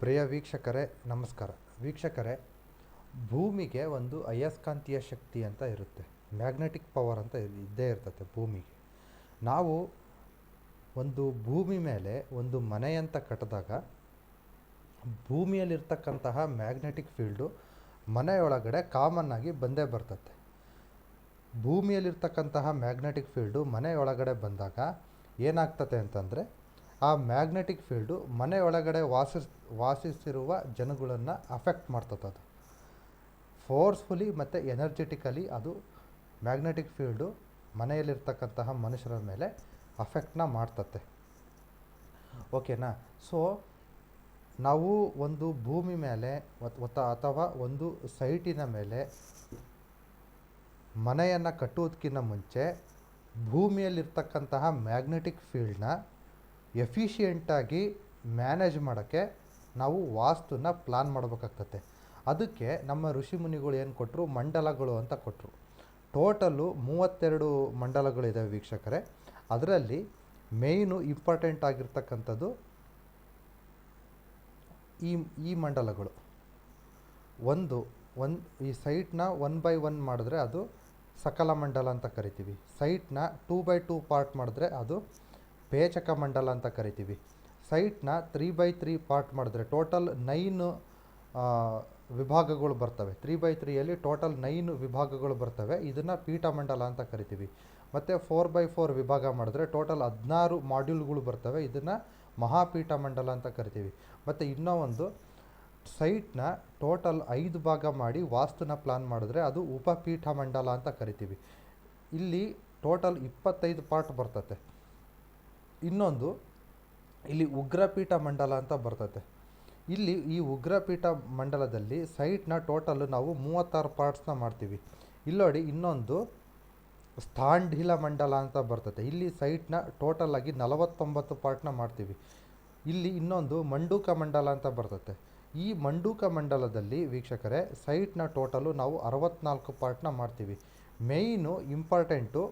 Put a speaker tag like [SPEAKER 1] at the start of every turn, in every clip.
[SPEAKER 1] ಪ್ರಿಯ ವೀಕ್ಷಕರೇ, ನಮಸ್ಕಾರ. ವೀಕ್ಷಕರೇ, ಭೂಮಿಗೆ ಒಂದು ಅಯಸ್ಕಾಂತೀಯ ಶಕ್ತಿ ಅಂತ ಇರುತ್ತೆ. ಮ್ಯಾಗ್ನೆಟಿಕ್ ಪವರ್ ಅಂತ ಇದ್ದೇ ಇರ್ತದೆ ಭೂಮಿಗೆ. ನಾವು ಒಂದು ಭೂಮಿ ಮೇಲೆ ಒಂದು ಮನೆ ಅಂತ ಕಟ್ಟಿದಾಗ ಭೂಮಿಯಲ್ಲಿರ್ತಕ್ಕಂತಹ ಮ್ಯಾಗ್ನೆಟಿಕ್ ಫೀಲ್ಡು ಮನೆಯೊಳಗಡೆ ಕಾಮನ್ ಆಗಿ ಬಂದೇ ಬರ್ತದೆ ಭೂಮಿಯಲ್ಲಿರ್ತಕ್ಕಂತಹ ಮ್ಯಾಗ್ನೆಟಿಕ್ ಫೀಲ್ಡು ಮನೆಯೊಳಗಡೆ ಬಂದಾಗ ಏನಾಗ್ತದೆ ಅಂತಂದರೆ ಆ ಮ್ಯಾಗ್ನೆಟಿಕ್ ಫೀಲ್ಡು ಮನೆಯೊಳಗಡೆ ವಾಸಿಸ್, ವಾಸಿಸಿರುವ ಜನಗಳನ್ನು ಅಫೆಕ್ಟ್ ಮಾಡ್ತದೆ ಅದು. ಫೋರ್ಸ್ಫುಲಿ ಮತ್ತು ಎನರ್ಜೆಟಿಕಲಿ ಅದು ಮ್ಯಾಗ್ನೆಟಿಕ್ ಫೀಲ್ಡು ಮನೆಯಲ್ಲಿರ್ತಕ್ಕಂತಹ ಮನುಷ್ಯರ ಮೇಲೆ ಅಫೆಕ್ಟ್ನ ಮಾಡ್ತತೆ. ಓಕೆನಾ? ಸೊ, ನಾವು ಒಂದು ಭೂಮಿ ಮೇಲೆ ಅಥವಾ ಒಂದು ಸೈಟಿನ ಮೇಲೆ ಮನೆಯನ್ನು ಕಟ್ಟುವುದಕ್ಕಿಂತ ಮುಂಚೆ ಭೂಮಿಯಲ್ಲಿರ್ತಕ್ಕಂತಹ ಮ್ಯಾಗ್ನೆಟಿಕ್ ಫೀಲ್ಡ್ನ ಎಫಿಷಿಯೆಂಟಾಗಿ ಮ್ಯಾನೇಜ್ ಮಾಡೋಕ್ಕೆ ನಾವು ವಾಸ್ತುನ ಪ್ಲಾನ್ ಮಾಡಬೇಕಾಗ್ತತೆ. ಅದಕ್ಕೆ ನಮ್ಮ ಋಷಿ ಮುನಿಗಳು ಏನು ಕೊಟ್ಟರು ಮಂಡಲಗಳು ಅಂತ ಕೊಟ್ಟರು ಟೋಟಲ್ಲು ಮೂವತ್ತೆರಡು ಮಂಡಲಗಳಿದ್ದಾವೆ ವೀಕ್ಷಕರೇ. ಅದರಲ್ಲಿ ಮೇಯ್ನು ಇಂಪಾರ್ಟೆಂಟ್ ಆಗಿರ್ತಕ್ಕಂಥದ್ದು ಈ ಈ ಮಂಡಲಗಳು. ಒಂದು ಒನ್ ಈ ಸೈಟ್ನ ಒನ್ ಬೈ ಒನ್ ಮಾಡಿದ್ರೆ ಅದು ಸಕಲ ಮಂಡಲ ಅಂತ ಕರಿತೀವಿ. ಸೈಟ್ನ ಟೂ ಬೈ ಟೂ ಪಾರ್ಟ್ ಮಾಡಿದ್ರೆ ಅದು ಪೇಚಕ ಮಂಡಲ ಅಂತ ಕರಿತೀವಿ. ಸೈಟ್ನ ತ್ರೀ ಬೈ ತ್ರೀ ಪಾರ್ಟ್ ಮಾಡಿದ್ರೆ ಟೋಟಲ್ ನೈನ್ ವಿಭಾಗಗಳು ಬರ್ತವೆ. ತ್ರೀ ಬೈ ತ್ರೀಯಲ್ಲಿ ಟೋಟಲ್ ನೈನ್ ವಿಭಾಗಗಳು ಬರ್ತವೆ. ಇದನ್ನು ಪೀಠಮಂಡಲ ಅಂತ ಕರಿತೀವಿ. ಮತ್ತು ಫೋರ್ ಬೈ ಫೋರ್ ವಿಭಾಗ ಮಾಡಿದ್ರೆ ಟೋಟಲ್ ಹದಿನಾರು ಮಾಡ್ಯೂಲ್ಗಳು ಬರ್ತವೆ. ಇದನ್ನು ಮಹಾಪೀಠ ಮಂಡಲ ಅಂತ ಕರಿತೀವಿ. ಮತ್ತು ಇನ್ನೂ ಒಂದು, ಸೈಟ್ನ ಟೋಟಲ್ ಐದು ಭಾಗ ಮಾಡಿ ವಾಸ್ತುನ ಪ್ಲಾನ್ ಮಾಡಿದ್ರೆ ಅದು ಉಪಪೀಠ ಮಂಡಲ ಅಂತ ಕರಿತೀವಿ. ಇಲ್ಲಿ ಟೋಟಲ್ ಇಪ್ಪತ್ತೈದು ಪಾರ್ಟ್ ಬರ್ತತೆ. ಇನ್ನೊಂದು, ಇಲ್ಲಿ ಉಗ್ರಪೀಠ ಮಂಡಲ ಅಂತ ಬರ್ತತೆ. ಇಲ್ಲಿ ಈ ಉಗ್ರಪೀಠ ಮಂಡಲದಲ್ಲಿ ಸೈಟ್ನ ಟೋಟಲ್ ನಾವು ಮೂವತ್ತಾರು ಪಾರ್ಟ್ಸ್ನ ಮಾಡ್ತೀವಿ. ಇಲ್ಲೋಡಿ ಇನ್ನೊಂದು ಸ್ಥಾಂಡಿಲ ಮಂಡಲ ಅಂತ ಬರ್ತದೆ ಇಲ್ಲಿ ಸೈಟ್ನ ಟೋಟಲ್ ಆಗಿ ನಲವತ್ತೊಂಬತ್ತು ಪಾರ್ಟ್ನ ಮಾಡ್ತೀವಿ. ಇಲ್ಲಿ ಇನ್ನೊಂದು, ಮಂಡೂಕ ಮಂಡಲ ಅಂತ ಬರ್ತದೆ ಈ ಮಂಡೂಕ ಮಂಡಲದಲ್ಲಿ ವೀಕ್ಷಕರೇ ಸೈಟ್ನ ಟೋಟಲು ನಾವು ಅರವತ್ನಾಲ್ಕು ಪಾರ್ಟ್ನ ಮಾಡ್ತೀವಿ. ಮೇಯ್ನು ಇಂಪಾರ್ಟೆಂಟು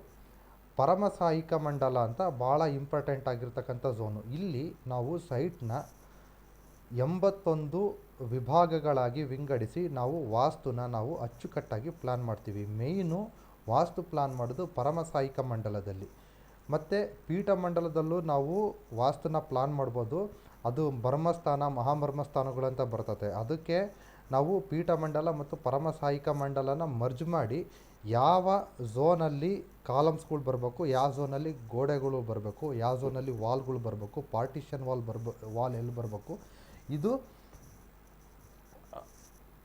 [SPEAKER 1] ಪರಮಸಾಯಿಕ ಮಂಡಲ ಅಂತ ಭಾಳ ಇಂಪಾರ್ಟೆಂಟ್ ಆಗಿರ್ತಕ್ಕಂಥ ಝೋನು ಇಲ್ಲಿ ನಾವು ಸೈಟ್ನ ಎಂಬತ್ತೊಂದು ವಿಭಾಗಗಳಾಗಿ ವಿಂಗಡಿಸಿ ನಾವು ವಾಸ್ತುನ ನಾವು ಅಚ್ಚುಕಟ್ಟಾಗಿ ಪ್ಲ್ಯಾನ್ ಮಾಡ್ತೀವಿ. ಮೇಯ್ನು ವಾಸ್ತು ಪ್ಲ್ಯಾನ್ ಮಾಡೋದು ಪರಮಸಾಯಿಕ ಮಂಡಲದಲ್ಲಿ. ಮತ್ತು ಪೀಠ ಮಂಡಲದಲ್ಲೂ ನಾವು ವಾಸ್ತುನ ಪ್ಲಾನ್ ಮಾಡ್ಬೋದು. ಅದು ಬ್ರಹ್ಮಸ್ಥಾನ ಮಹಾಬ್ರಹ್ಮಸ್ಥಾನಗಳಂತ ಬರ್ತದೆ ಅದಕ್ಕೆ ನಾವು ಪೀಠ ಮಂಡಲ ಮತ್ತು ಪರಮಸಾಯಿಕ ಮಂಡಲನ ಮರ್ಜ್ ಮಾಡಿ ಯಾವ ಝೋನಲ್ಲಿ ಕಾಲಮ್ಸ್ಗಳು ಬರಬೇಕು, ಯಾವ ಝೋನಲ್ಲಿ ಗೋಡೆಗಳು ಬರಬೇಕು, ಯಾವ ಝೋನಲ್ಲಿ ವಾಲ್ಗಳು ಬರಬೇಕು, ಪಾರ್ಟಿಷನ್ ವಾಲ್ ಬರ್ಬ, ವಾಲ್ ಎಲ್ಲಿ ಬರಬೇಕು, ಇದು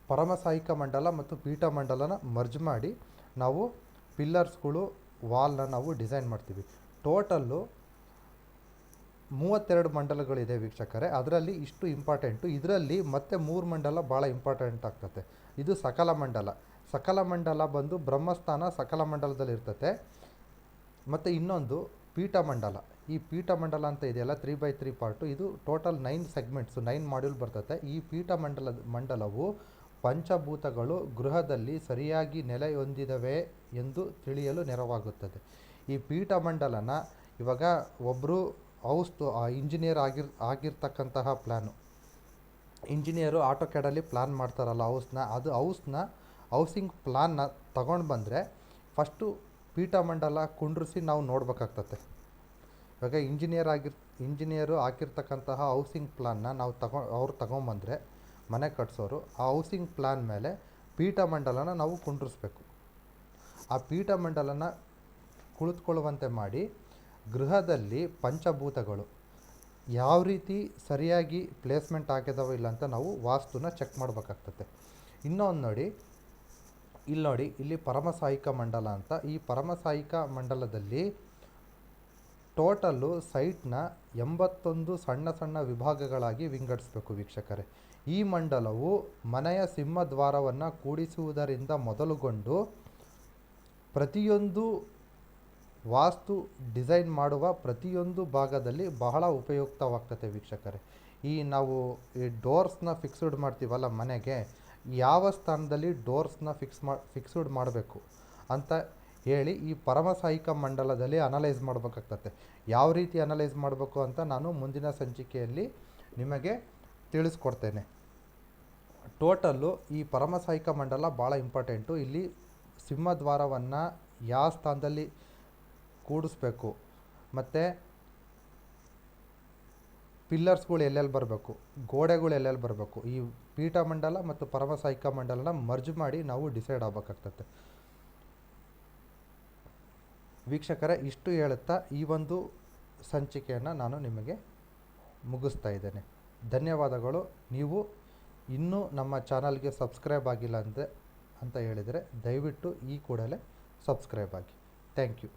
[SPEAKER 1] ಪರಮಸಾಯಿಕ ಮಂಡಲ ಮತ್ತು ಪೀಠ ಮಂಡಲನ ಮರ್ಜ್ ಮಾಡಿ ನಾವು ಪಿಲ್ಲರ್ಸ್ಗಳು, ವಾಲ್ನ ನಾವು ಡಿಸೈನ್ ಮಾಡ್ತೀವಿ. ಟೋಟಲ್ಲು ಮೂವತ್ತೆರಡು ಮಂಡಲಗಳಿದೆ ವೀಕ್ಷಕರೇ, ಅದರಲ್ಲಿ ಇಷ್ಟು ಇಂಪಾರ್ಟೆಂಟು. ಇದರಲ್ಲಿ ಮತ್ತೆ ಮೂರು ಮಂಡಲ ಭಾಳ ಇಂಪಾರ್ಟೆಂಟ್ ಆಗ್ತದೆ ಇದು ಸಕಲ ಮಂಡಲ. ಸಕಲ ಮಂಡಲ ಬಂದು ಬ್ರಹ್ಮಸ್ಥಾನ ಸಕಲ ಮಂಡಲದಲ್ಲಿ ಇರ್ತತೆ ಮತ್ತು ಇನ್ನೊಂದು ಪೀಠ ಮಂಡಲ ಈ ಪೀಠ ಮಂಡಲ ಅಂತ ಇದೆಯಲ್ಲ ತ್ರೀ ಬೈ ತ್ರೀ ಪಾರ್ಟು ಇದು total nine segments nine module ಬರ್ತತೆ. ಈ ಪೀಠ ಮಂಡಲದ ಮಂಡಲವು ಪಂಚಭೂತಗಳು ಗೃಹದಲ್ಲಿ ಸರಿಯಾಗಿ ನೆಲೆ ಹೊಂದಿದವೆ ಎಂದು ತಿಳಿಯಲು ನೆರವಾಗುತ್ತದೆ. ಈ ಪೀಠ ಮಂಡಲನ ಇವಾಗ ಒಬ್ಬರು ಹೌಸ್ ಇಂಜಿನಿಯರ್ ಆಗಿರ್, ಆಗಿರ್ತಕ್ಕಂತಹ ಪ್ಲ್ಯಾನು ಇಂಜಿನಿಯರು ಆಟೋ ಕ್ಯಾಡಲ್ಲಿ ಪ್ಲ್ಯಾನ್ ಮಾಡ್ತಾರಲ್ಲ ಹೌಸ್ನ, ಅದು ಹೌಸ್ನ ಹೌಸಿಂಗ್ ಪ್ಲಾನ್ನ ತಗೊಂಡು ಬಂದರೆ ಫಸ್ಟು ಪೀಠಮಂಡಲ ಕುಂಡ್ರಿಸಿ ನಾವು ನೋಡಬೇಕಾಗ್ತತೆ. ಇವಾಗ ಇಂಜಿನಿಯರ್ ಆಗಿರ್, ಇಂಜಿನಿಯರು ಹಾಕಿರ್ತಕ್ಕಂತಹ ಹೌಸಿಂಗ್ ಪ್ಲಾನ್ನ ನಾವು ತಗೊ, ಅವ್ರು ತಗೊಂಬಂದರೆ ಮನೆ ಕಟ್ಸೋರು, ಆ ಹೌಸಿಂಗ್ ಪ್ಲಾನ್ ಮೇಲೆ ಪೀಠ ಮಂಡಲನ ನಾವು ಕುಂಡ್ರಿಸ್ಬೇಕು. ಆ ಪೀಠಮಂಡಲನ ಕುಳಿತುಕೊಳ್ಳುವಂತೆ ಮಾಡಿ ಗೃಹದಲ್ಲಿ ಪಂಚಭೂತಗಳು ಯಾವ ರೀತಿ ಸರಿಯಾಗಿ ಪ್ಲೇಸ್ಮೆಂಟ್ ಆಗಿದಾವೋ ಇಲ್ಲ ಅಂತ ನಾವು ವಾಸ್ತುನ ಚೆಕ್ ಮಾಡಬೇಕಾಗ್ತದೆ ಇನ್ನೊಂದು ನೋಡಿ ಇಲ್ಲಿ ನೋಡಿ, ಇಲ್ಲಿ ಪರಮಸಾಯಿಕ ಮಂಡಲ ಅಂತ. ಈ ಪರಮಸಾಯಿಕ ಮಂಡಲದಲ್ಲಿ ಟೋಟಲ್ಲು ಸೈಟ್ನ ಎಂಬತ್ತೊಂದು ಸಣ್ಣ ಸಣ್ಣ ವಿಭಾಗಗಳಾಗಿ ವಿಂಗಡಿಸಬೇಕು ವೀಕ್ಷಕರೇ. ಈ ಮಂಡಲವು ಮನೆಯ ಸಿಂಹದ್ವಾರವನ್ನು ಕೂಡಿಸುವುದರಿಂದ ಮೊದಲುಗೊಂಡು ಪ್ರತಿಯೊಂದು ವಾಸ್ತು ಡಿಸೈನ್ ಮಾಡುವ ಪ್ರತಿಯೊಂದು ಭಾಗದಲ್ಲಿ ಬಹಳ ಉಪಯುಕ್ತವಾಗ್ತದೆ ವೀಕ್ಷಕರೇ. ಈ ನಾವು ಈ ಡೋರ್ಸ್ನ ಫಿಕ್ಸ್ಡ್ ಮಾಡ್ತೀವಲ್ಲ ಮನೆಗೆ ಯಾವ ಸ್ಥಾನದಲ್ಲಿ ಡೋರ್ಸ್ನ ಫಿಕ್ಸ್ ಮಾ, ಫಿಕ್ಸ್ಡ್ ಮಾಡಬೇಕು ಅಂತ ಹೇಳಿ ಈ ಪರಮಸಾಯಿಕ ಮಂಡಲದಲ್ಲಿ ಅನಲೈಸ್ ಮಾಡಬೇಕಾಗ್ತದೆ ಯಾವ ರೀತಿ ಅನಲೈಸ್ ಮಾಡಬೇಕು ಅಂತ ನಾನು ಮುಂದಿನ ಸಂಚಿಕೆಯಲ್ಲಿ ನಿಮಗೆ ತಿಳಿಸ್ಕೊಡ್ತೇನೆ. ಟೋಟಲ್ಲು ಈ ಪರಮಸಾಯಿಕ ಮಂಡಲ ಭಾಳ ಇಂಪಾರ್ಟೆಂಟು. ಇಲ್ಲಿ ಸಿಂಹದ್ವಾರವನ್ನು ಯಾವ ಸ್ಥಾನದಲ್ಲಿ ಕೂಡಿಸ್ಬೇಕು, ಮತ್ತು ಪಿಲ್ಲರ್ಸ್ಗಳು ಎಲ್ಲೆಲ್ಲಿ ಬರಬೇಕು? ಗೋಡೆಗಳು ಎಲ್ಲೆಲ್ಲಿ ಬರಬೇಕು? ಈ ಪೀಠ ಮಂಡಲ ಮತ್ತು ಪರಮಸಾಯಿಕ ಮಂಡಲನ ಮರ್ಜ್ ಮಾಡಿ ನಾವು ಡಿಸೈಡ್ ಆಗಬೇಕಾಗ್ತದೆ ವೀಕ್ಷಕರೇ, ಇಷ್ಟು ಹೇಳುತ್ತಾ ಈ ಒಂದು ಸಂಚಿಕೆಯನ್ನು ನಾನು ನಿಮಗೆ ಮುಗಿಸ್ತಾ ಇದ್ದೇನೆ. ಧನ್ಯವಾದಗಳು. ನೀವು ಇನ್ನೂ ನಮ್ಮ ಚಾನಲ್ಗೆ ಸಬ್ಸ್ಕ್ರೈಬ್ ಆಗಿಲ್ಲ ಅಂದೆ ಅಂತ ಹೇಳಿದರೆ ದಯವಿಟ್ಟು ಈ ಕೂಡಲೇ ಸಬ್ಸ್ಕ್ರೈಬ್ ಆಗಿ. Thank you.